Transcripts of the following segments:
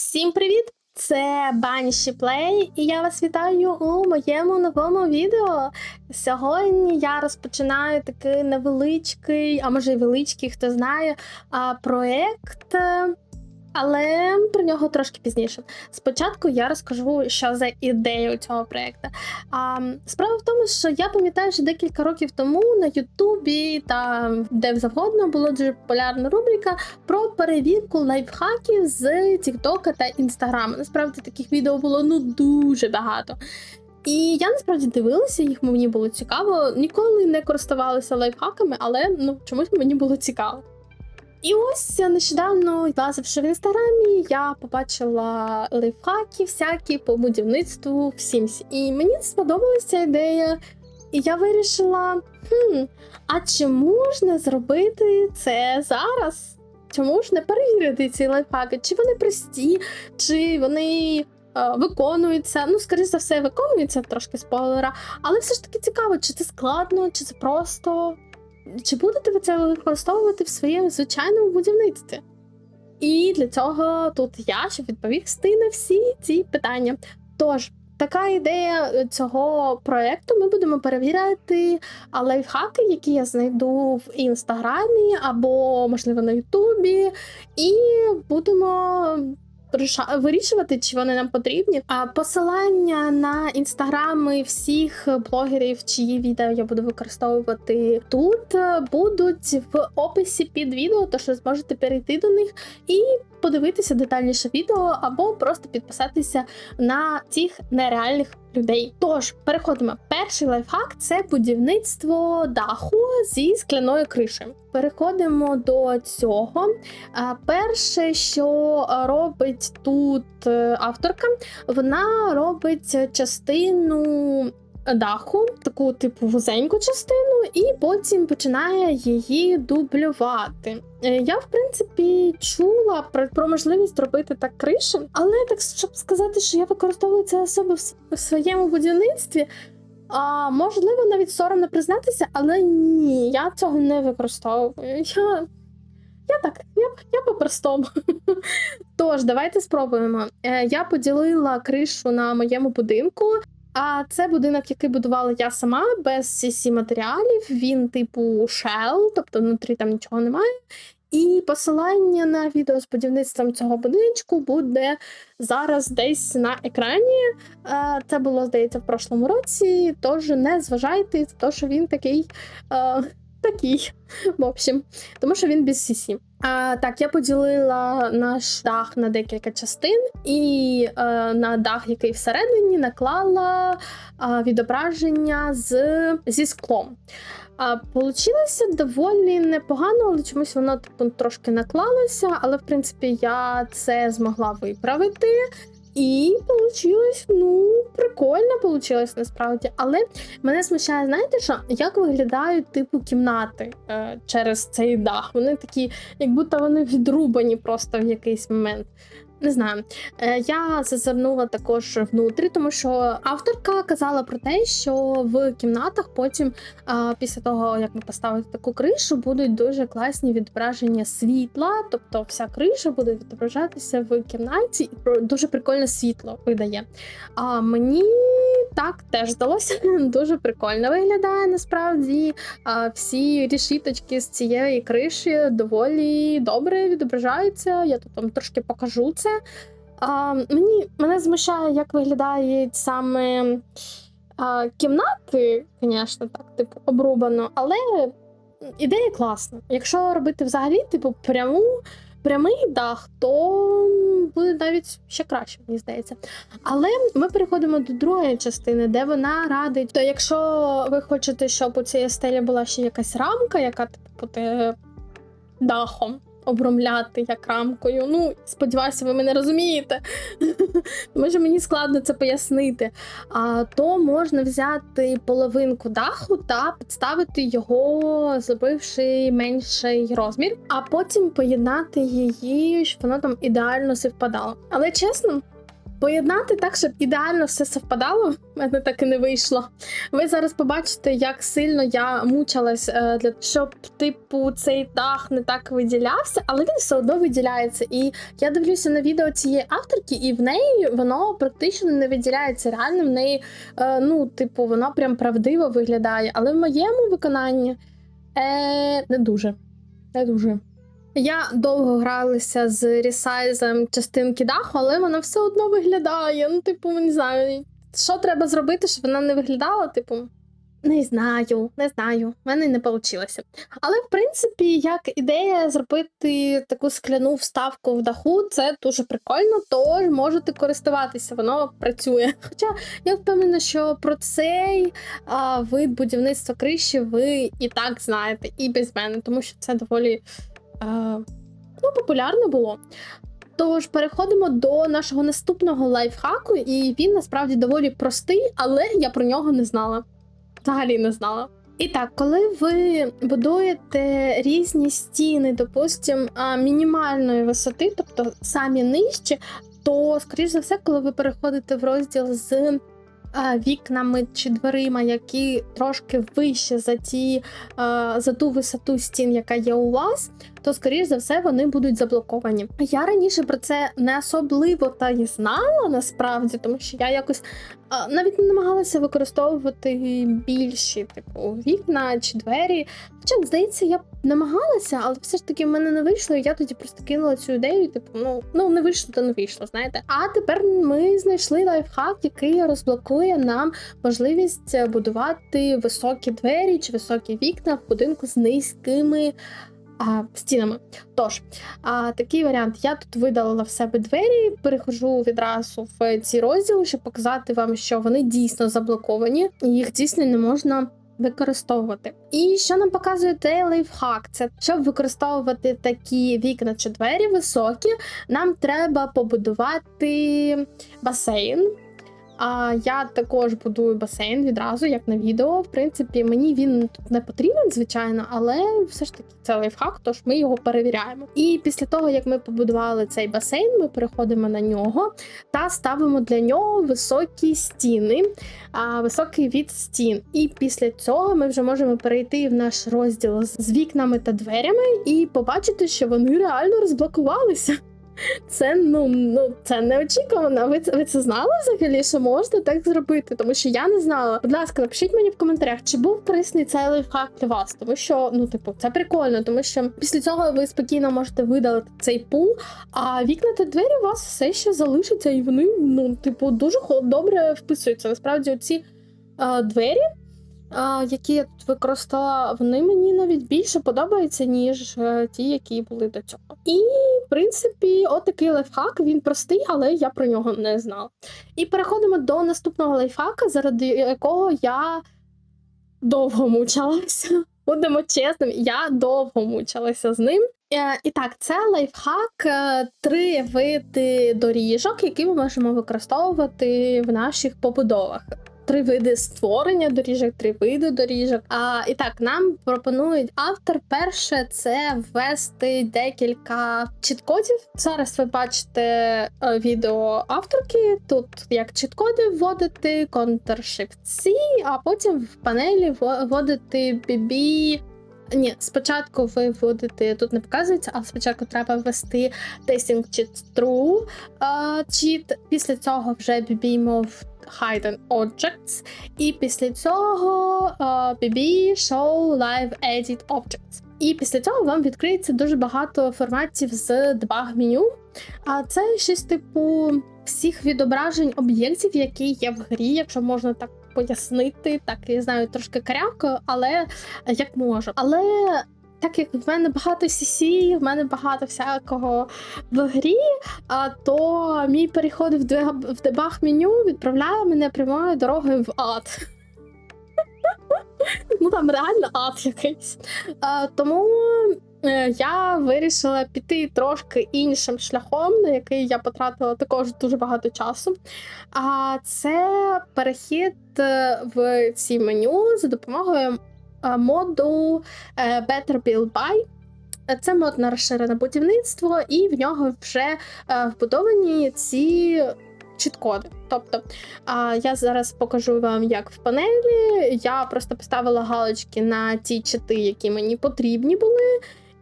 Всім привіт! Це Банші Плей, і я вас вітаю у моєму новому відео. Сьогодні я розпочинаю такий невеличкий, а може й величкий, хто знає, проект. Але про нього трошки пізніше. Спочатку я розкажу, що за ідея у цього проекту. А, справа в тому, що я пам'ятаю, що декілька років тому на Ютубі та де завгодно була дуже популярна рубрика про перевірку лайфхаків з Тіктока та Інстаграму. Насправді таких відео було ну дуже багато. І я насправді дивилася їх, мені було цікаво. Ніколи не користувалася лайфхаками, але ну чомусь мені було цікаво. І ось нещодавно, лазивши в інстаграмі, я побачила лайфхаки всякі по будівництву в Sims. І мені сподобалася ідея. І я вирішила: хм, а чи можна зробити це зараз? Чому ж не перевірити ці лайфхаки? Чи вони прості, чи вони е, виконуються? Ну, скоріш за все, виконуються трошки спойлера, але все ж таки цікаво, чи це складно, чи це просто. Чи будете ви це використовувати в своєму звичайному будівництві? І для цього тут я, щоб відповісти на всі ці питання. Тож, така ідея е, цього проекту. Ми будемо перевіряти лайфхаки, які я знайду в інстаграмі або, можливо, на Ютубі, і будемо. Вирішувати, чи вони нам потрібні. А посилання на інстаграми всіх блогерів, чиї відео я буду використовувати тут, будуть в описі під відео, тож ви зможете перейти до них і подивитися детальніше відео, або просто підписатися на цих нереальних людей. Тож переходимо. Перший лайфхак це будівництво даху зі скляною кришею. Переходимо до цього. Перше, що робить тут е, авторка, вона робить частину даху, таку типу вузеньку частину, і потім починає її дублювати. Е, Я, в принципі, чула про, про можливість робити так криші, але так, щоб сказати, що я використовую це особи в, своєму будівництві. А можливо, навіть соромно признатися, але ні, я цього не використовую. Я, я так, я, я по-простому. Тож, давайте спробуємо. Е, Я поділила кришу на моєму будинку. А це будинок, який будувала я сама, без cc матеріалів. Він типу shell, тобто внутрі там нічого немає. І посилання на відео з будівництвом цього будиночку буде зараз десь на екрані. Е, Це було, здається, в прошлому році. Тож не зважайте, то що він такий. Такий, в общем, тому що він без CC. А, так, я поділила наш дах на декілька частин, і е, на дах, який всередині, наклала е, відображення з, зі склом. А, Получилося доволі непогано, але чомусь воно типу, трошки наклалося, але в принципі я це змогла виправити. І получилось, ну, прикольно получилось насправді. Але мене смущає, знаєте що, як виглядають типу кімнати е, через цей дах. Вони такі, як будто вони відрубані просто в якийсь момент. Не знаю. Е, я зазирнула також внутрі, тому що авторка казала про те, що в кімнатах потім, після того, як ми поставили таку кришу, будуть дуже класні відображення світла. Тобто вся криша буде відображатися в кімнаті, і дуже прикольне світло видає. А мені так теж здалося. Дуже прикольно виглядає насправді. Всі рішіточки з цієї криші доволі добре відображаються. Я тут вам трошки покажу це. А, мені мене змущає, як виглядають саме а, кімнати, звісно, так, типу, обрубано, але ідея класна. Якщо робити взагалі, типу, пряму. Прямий дах, то навіть ще краще, мені здається. Але ми переходимо до другої частини, де вона радить. То якщо ви хочете, щоб у цій стелі була ще якась рамка, яка типу буде дахом обромляти як рамкою. Ну, сподіваюся, ви мене розумієте. Може, мені складно це пояснити. А, то можна взяти половинку даху та підставити його, зробивши менший розмір, а потім поєднати її, щоб воно там ідеально співпадало. Але чесно. Поєднати так, щоб ідеально все совпадало. В мене так і не вийшло. Ви зараз побачите, як сильно я мучилась е, для щоб, типу, цей дах не так виділявся, але він все одно виділяється. І я дивлюся на відео цієї авторки, і в неї воно практично не виділяється. Реально, в неї, е, ну, типу, воно прям правдиво виглядає. Але в моєму виконанні е, не дуже. Не дуже. Я довго гралася з ресайзом частинки даху, але вона все одно виглядає. Ну, типу, не знаю, що треба зробити, щоб вона не виглядала, типу. Не знаю, не знаю, в мене не вийшло. Але в принципі, як ідея зробити таку скляну вставку в даху, це дуже прикольно, тож можете користуватися, воно працює. Хоча я впевнена, що про цей а, вид будівництва криші ви і так знаєте, і без мене, тому що це доволі ну, популярно було. Тож переходимо до нашого наступного лайфхаку, і він насправді доволі простий, але я про нього не знала. Взагалі не знала. І так, коли ви будуєте різні стіни, допустим, а, мінімальної висоти, тобто самі нижчі, то, скоріш за все, коли ви переходите в розділ з вікнами чи дверима, які трошки вище за ті, за ту висоту стін, яка є у вас, то, скоріш за все, вони будуть заблоковані. Я раніше про це не особливо та й знала насправді, тому що я якось а, навіть не намагалася використовувати більші, типу, вікна чи двері. Хоча, здається, я намагалася, але все ж таки в мене не вийшло, і я тоді просто кинула цю ідею, типу, ну, ну не вийшло, то не вийшло, знаєте. А тепер ми знайшли лайфхак, який розблокує нам можливість будувати високі двері чи високі вікна в будинку з низькими а, стінами. Тож, а, такий варіант. Я тут видалила в себе двері, перехожу відразу в ці розділи, щоб показати вам, що вони дійсно заблоковані, і їх дійсно не можна. Використовувати. І що нам показує цей лайфхак? Це щоб використовувати такі вікна чи двері високі, нам треба побудувати басейн. А я також будую басейн відразу, як на відео. В принципі, мені він не потрібен, звичайно, але все ж таки це лайфхак, тож ми його перевіряємо. І після того, як ми побудували цей басейн, ми переходимо на нього та ставимо для нього високі стіни, а, високий від стін. І після цього ми вже можемо перейти в наш розділ з вікнами та дверями і побачити, що вони реально розблокувалися. Це ну ну це неочікувано. Ви це ви це знали взагалі, що можна так зробити? Тому що я не знала. Будь ласка, напишіть мені в коментарях, чи був корисний цей лайфхак для вас, тому що ну, типу, це прикольно, тому що після цього ви спокійно можете видалити цей пул, а вікна та двері у вас все ще залишаться, і вони ну, типу, дуже добре вписуються. Насправді, оці а, двері які я тут використала, вони мені навіть більше подобаються, ніж е, ті, які були до цього. І, в принципі, отакий лайфхак, він простий, але я про нього не знала. І переходимо до наступного лайфхака, заради якого я довго мучилася. Будемо чесними, я довго мучилася з ним. Е, і так, це лайфхак, е, три види доріжок, які ми можемо використовувати в наших побудовах три види створення доріжок, три види доріжок. А і так нам пропонують автор. Перше це ввести декілька чіткодів. Зараз ви бачите е, відео авторки. Тут як чіткоди вводити, Ctrl-Shift-C, а потім в панелі вводити BB ні, спочатку ви вводите, тут не показується, а спочатку треба ввести testing cheat true cheat, Після цього вже BB move hidden objects. І після цього BB show live edit objects. І після цього вам відкриється дуже багато форматів з дебаг меню. А це щось типу всіх відображень об'єктів, які є в грі, якщо можна так пояснити. Так, я знаю, трошки карявкою, але як можу. Але так як в мене багато CC, в мене багато всякого в грі, то мій переход в дебаг меню відправляє мене прямою дорогою в ад. Ну там реально ад якийсь. Тому е, я вирішила піти трошки іншим шляхом, на який я потратила також дуже багато часу. А це перехід е, в ці меню за допомогою моду е, Better Build By. Це мод на розширене будівництво, і в нього вже е, вбудовані ці чіт-коди. Тобто я зараз покажу вам, як в панелі. Я просто поставила галочки на ті чити, які мені потрібні були.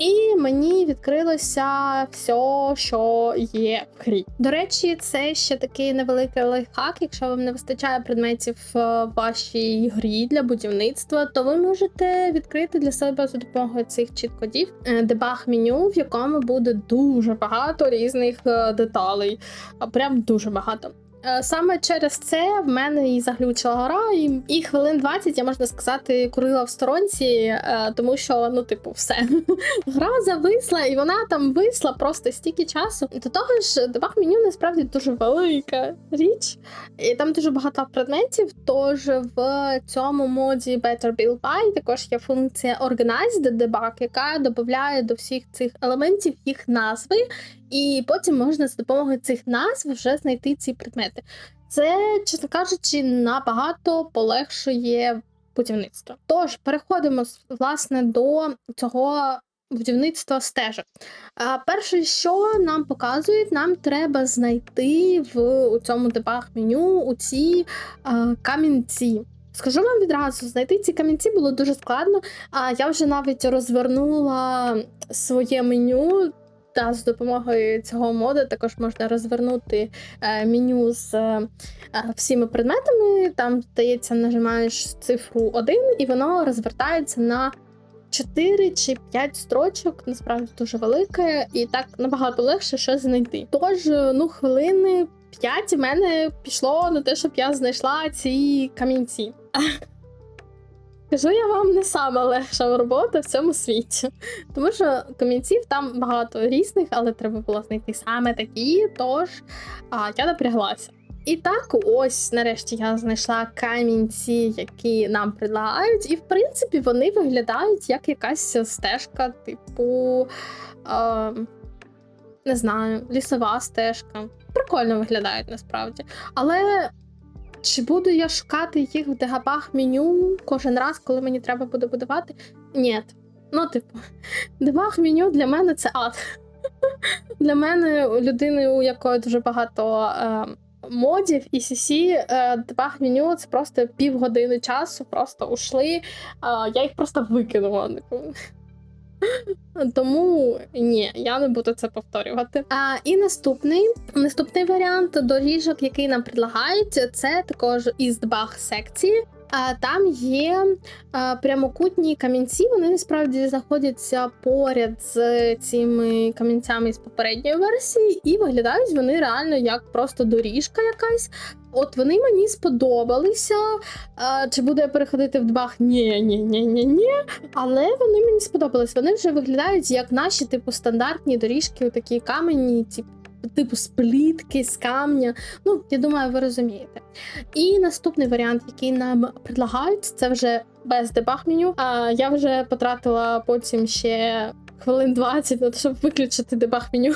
І мені відкрилося все, що є в грі. До речі, це ще такий невеликий лайфхак. Якщо вам не вистачає предметів в вашій грі для будівництва, то ви можете відкрити для себе за допомогою цих чіт-кодів е, дебаг меню, в якому буде дуже багато різних е, деталей. Прям дуже багато. Е, Саме через це в мене і заглючила гра, і, і хвилин 20, я можна сказати, курила в сторонці, е, тому що, ну, типу, все. Гра зависла, і вона там висла просто стільки часу. До того ж, дебаг меню насправді дуже велика річ, і там дуже багато предметів. Тож в цьому моді Better Build By також є функція Organized Debug, яка додає до всіх цих елементів їх назви. І потім можна за допомогою цих назв вже знайти ці предмети. Це, чесно кажучи, набагато полегшує будівництво. Тож переходимо власне до цього будівництва стежок. Перше, що нам показують, нам треба знайти в у цьому дебаг меню у ці а, камінці. Скажу вам відразу, знайти ці камінці було дуже складно. А я вже навіть розвернула своє меню. Та з допомогою цього моду також можна розвернути е, меню з е, всіми предметами. Там, здається, нажимаєш цифру 1, і воно розвертається на 4 чи 5 строчок. Насправді дуже велике, і так набагато легше щось знайти. Тож, ну, хвилини 5 в мене пішло на те, щоб я знайшла ці камінці. Кажу я вам не сама легша робота в цьому світі. Тому що камінців там багато різних, але треба було знайти саме такі, тож а, я напряглася. І так, ось нарешті я знайшла камінці, які нам предлагають, і в принципі вони виглядають як якась стежка, типу, е, не знаю, лісова стежка. Прикольно виглядають насправді. Але чи буду я шукати їх в дегабах меню кожен раз, коли мені треба буде будувати? Ні. Ну, типу, дебаг меню для мене це ад. Для мене, людини, у якої дуже багато е, модів і CC, е, дебаг меню це просто півгодини часу, просто ушли. Е, я їх просто викинула. Тому ні, я не буду це повторювати. А, І наступний наступний варіант доріжок, який нам предлагають, це також із Бах секції. Там є прямокутні камінці. Вони насправді знаходяться поряд з цими камінцями з попередньої версії, і виглядають вони реально як просто доріжка якась. От вони мені сподобалися. Чи буду я переходити в дбах? Ні, ні, ні, ні, ні. Але вони мені сподобались. Вони вже виглядають як наші, типу, стандартні доріжки, такі камені, типу. Типу сплітки з камня. Ну, я думаю, ви розумієте. І наступний варіант, який нам предлагають, це вже без дебаг меню. А я вже потратила потім ще хвилин 20 на те, щоб виключити дебаг меню.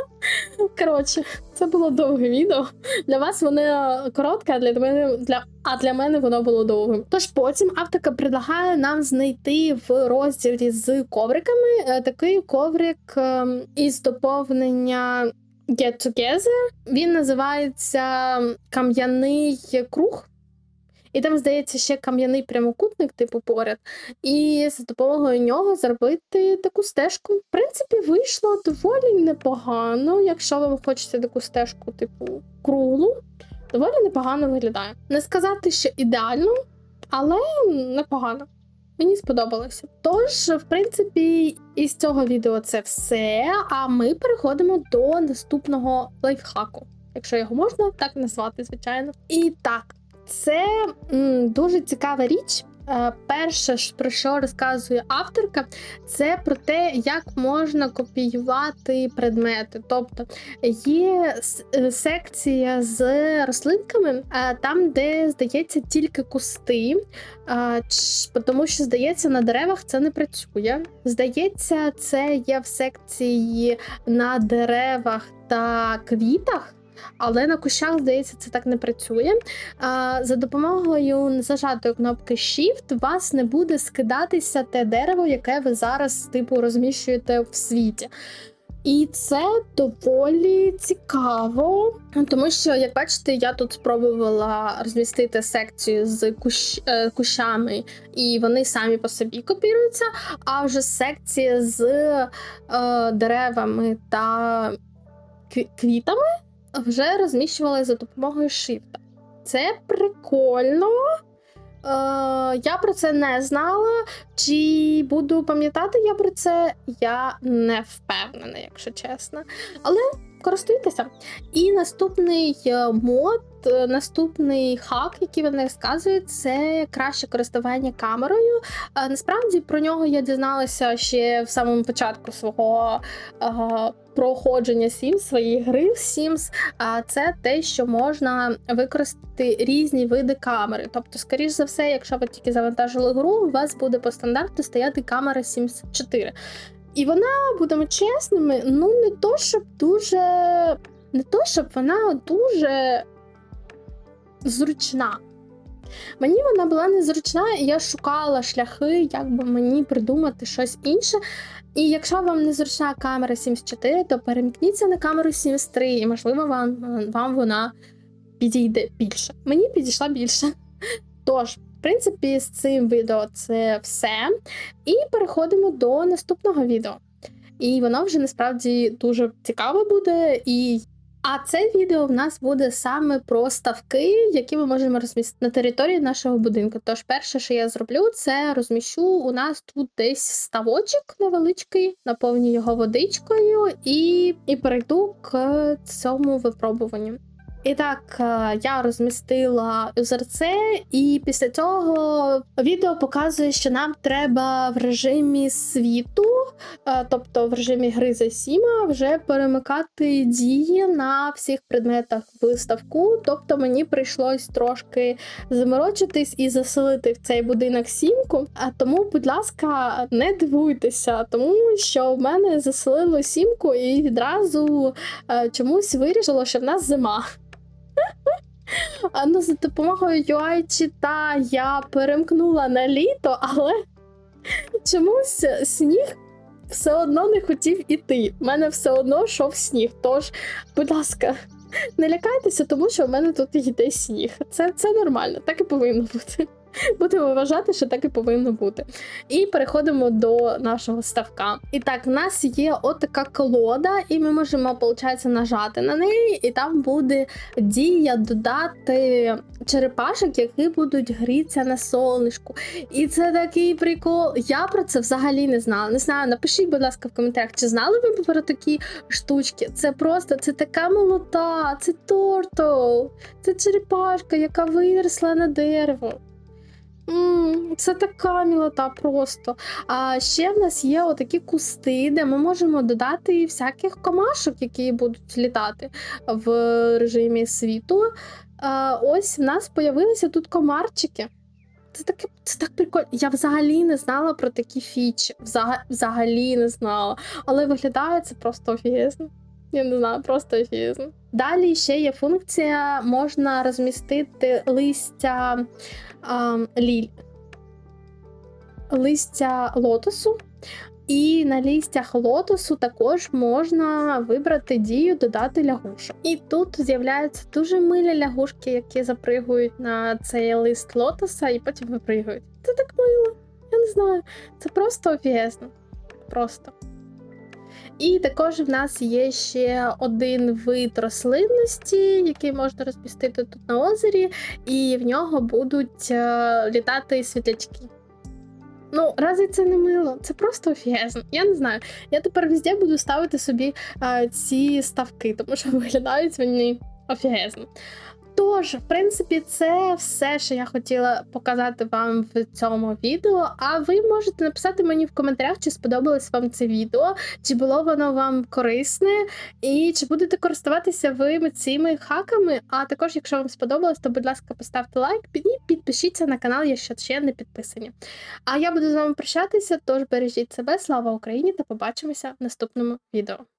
Коротше, це було довге відео. Для вас воно коротке, а для мене для а для мене воно було довгим. Тож потім авторка предлагає нам знайти в розділі з ковриками е, такий коврик ем, із доповнення Get Together. Він називається Кам'яний круг. І там, здається, ще кам'яний прямокутник, типу, поряд. І з допомогою нього зробити таку стежку. В принципі, вийшло доволі непогано, якщо вам хочеться таку стежку, типу, круглу. Доволі непогано виглядає. Не сказати, що ідеально, але непогано. Мені сподобалося. Тож, в принципі, із цього відео це все. А ми переходимо до наступного лайфхаку, якщо його можна так назвати, звичайно. І так, це м, дуже цікава річ. Е, Перше, про що розказує авторка, це про те, як можна копіювати предмети. Тобто є секція з рослинками, е, там, де здається тільки кусти, е, тому що здається, на деревах це не працює. Здається, це є в секції на деревах та квітах. Але на кущах, здається, це так не працює. За допомогою зажатої кнопки Shift вас не буде скидатися те дерево, яке ви зараз типу розміщуєте в світі. І це доволі цікаво, тому що, як бачите, я тут спробувала розмістити секцію з кущ, е, кущами, і вони самі по собі копіруються. А вже секція з е, деревами та квітами вже розміщували за допомогою шифта. Це прикольно. Е, я про це не знала. Чи буду пам'ятати я про це? Я не впевнена, якщо чесно. Але користуйтеся. І наступний е, мод, е, наступний хак, який вони розказують, це краще користування камерою. Е, Насправді про нього я дізналася ще в самому початку свого проходження Sims, своєї гри в Sims. Це те, що можна використати різні види камери. Тобто, скоріш за все, якщо ви тільки завантажили гру, у вас буде по стандарту стояти камера Sims 4. І вона, будемо чесними, ну не то, щоб дуже. Не то, щоб вона дуже зручна. Мені вона була незручна, і я шукала шляхи, як би мені придумати щось інше. І якщо вам не зручна камера Sims 4, то перемкніться на камеру Sims 3, і можливо вам, вам вона підійде більше. Мені підійшла більше. Тож, в принципі, з цим відео це все. І переходимо до наступного відео. І воно вже насправді дуже цікаве буде. І... А це відео в нас буде саме про ставки, які ми можемо розмістити на території нашого будинку. Тож, перше, що я зроблю, це розміщу у нас тут десь ставочок невеличкий, наповню його водичкою і, і перейду к цьому випробуванню. І так, е, я розмістила озерце, і після цього відео показує, що нам треба в режимі світу, е, тобто в режимі гри за Сіма, вже перемикати дії на всіх предметах виставку. Тобто мені прийшлось трошки заморочитись і заселити в цей будинок сімку. А тому, будь ласка, не дивуйтеся, тому що в мене заселило сімку і відразу е, чомусь вирішило, що в нас зима. Ну, за допомогою UI чита я перемкнула на літо, але чомусь сніг все одно не хотів іти. У мене все одно йшов сніг. Тож, будь ласка, не лякайтеся, тому що в мене тут йде сніг. Це, це нормально, так і повинно бути. Будемо вважати, що так і повинно бути. І переходимо до нашого ставка. І так, в нас є отака колода, і ми можемо, виходить, нажати на неї, і там буде дія додати черепашок, які будуть грітися на сонечку. І це такий прикол. Я про це взагалі не знала. Не знаю, напишіть, будь ласка, в коментарях, чи знали ви про такі штучки? Це просто це така молота, це тортл, це черепашка, яка виросла на дерево. Це така мілота просто. А ще в нас є отакі кусти, де ми можемо додати всяких комашок, які будуть літати в режимі світу. А, ось в нас появилися тут комарчики. Це таке, це так прикольно. Я взагалі не знала про такі фічі. Взагалі не знала. Але виглядає це просто офігезно. Я не знаю, просто офігезно. Далі ще є функція: можна розмістити листя а, ліль... листя лотосу. І на листях лотосу також можна вибрати дію додати лягушок. І тут з'являються дуже милі лягушки, які запригують на цей лист лотоса і потім випригують. Це так мило. Я не знаю. Це просто офігезно. Просто. І також в нас є ще один вид рослинності, який можна розмістити тут на озері, і в нього будуть е, літати світлячки. Ну, разві це не мило? Це просто офігезно. Я не знаю. Я тепер везде буду ставити собі е, ці ставки, тому що виглядають вони офігезно. Тож, в принципі, це все, що я хотіла показати вам в цьому відео. А ви можете написати мені в коментарях, чи сподобалось вам це відео, чи було воно вам корисне, і чи будете користуватися ви цими хаками. А також, якщо вам сподобалось, то будь ласка, поставте лайк і підпишіться на канал, якщо ще не підписані. А я буду з вами прощатися, тож бережіть себе, слава Україні, та побачимося в наступному відео.